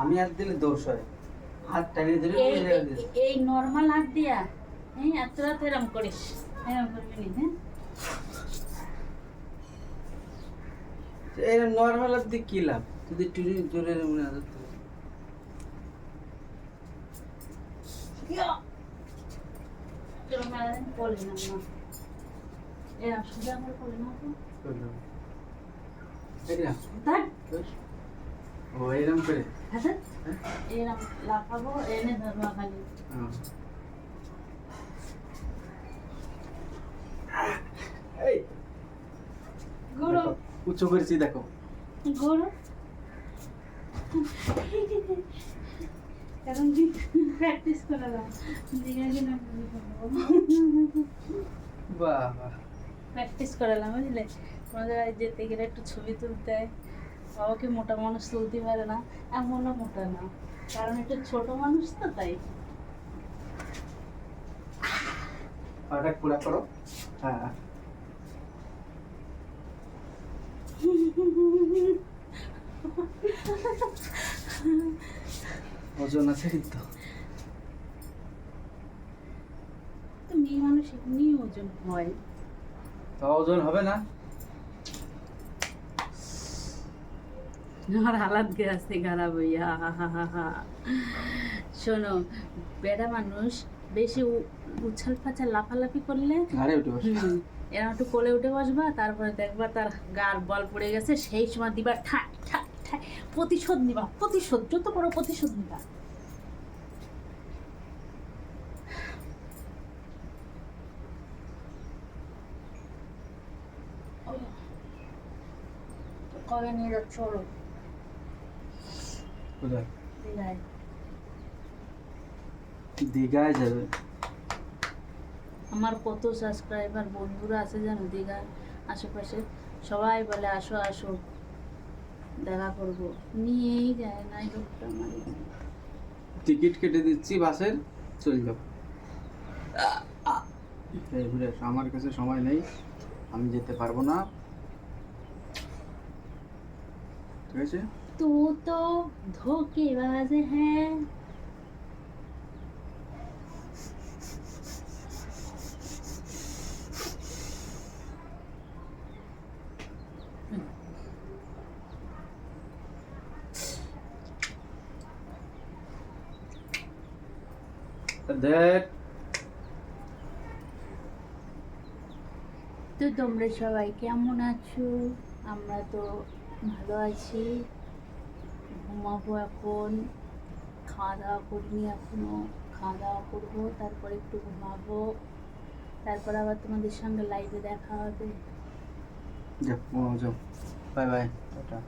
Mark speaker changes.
Speaker 1: আমি হাত দিলে দোষ হয়। হাত টানিয়ে দিলে
Speaker 2: এই নর্মাল হাত দিয়া হ্যাঁ এত রাত এরম করিস। এরম করবি হ্যাঁ?
Speaker 1: এরকম নর্মাল হাত দিয়ে কি লাভ? যদি টুরি জোরে মনে হয়
Speaker 2: এরম এরম এরম সোজা করে করলি না তো।
Speaker 1: ও করে। হ্যাঁ?
Speaker 2: এরম লাফাবো এনে ধরবা খালি।
Speaker 1: এই।
Speaker 2: গুঁড়ো।
Speaker 1: দেখো, উঁচু করেছি দেখো।
Speaker 2: গুঁড়ো। এখন প্র্যাকটিস করে দিনে
Speaker 1: বাহ বাহ।
Speaker 2: প্র্যাকটিস করালাম বুঝলে? জায়গায় যেতে গেলে একটু ছবি তুলতে বাবাকে মোটা মানুষ তুলতে পারে না এমনও মোটা না। কারণ একটু ছোট মানুষ তো তাই।
Speaker 1: পুরা করো। হ্যাঁ। ওজন আছে কিন্তু।
Speaker 2: তো মেয়ে মানুষ এমনি ওজন হয়।
Speaker 1: ওজন হবে না।
Speaker 2: আমার হালাত গেছে খারাপ হইয়া শোনো বেড়া মানুষ বেশি উ- উছাল ফাছাল লাফালাফি করলে এরকম একটু কোলে উঠে বসবা তারপরে দেখবা তার গার বল পড়ে গেছে সেই সময় দিবা ঠাক ঠাক ঠাক প্রতিশোধ নিবা প্রতিশোধ যত বড় প্রতিশোধ নিবা। কবে নিয়ে যাচ্ছ
Speaker 1: কোথায়
Speaker 2: দীঘায়
Speaker 1: দীঘায় যাবে
Speaker 2: আমার কত সাবস্ক্রাইবার বন্ধুরা আছে জানো দীঘার আশেপাশে সবাই বলে আসো আসো দেখা করব নিয়েই যায় না এই লোকটা আমার
Speaker 1: টিকিট কেটে দিচ্ছি বাসের চলে যাও আমার কাছে সময় নেই আমি যেতে পারব না ঠিক আছে
Speaker 2: तू तो धोखेबाज है
Speaker 1: দেখ
Speaker 2: তো তোমরা সবাই কেমন আছো আমরা তো ভালো আছি। ঘুমাবো এখন খাওয়া দাওয়া করিনি এখনও। খাওয়া দাওয়া করব, তারপরে একটু ঘুমাবো। তারপর আবার তোমাদের সঙ্গে লাইভে দেখা হবে।
Speaker 1: যাও যাও। Bye bye tata.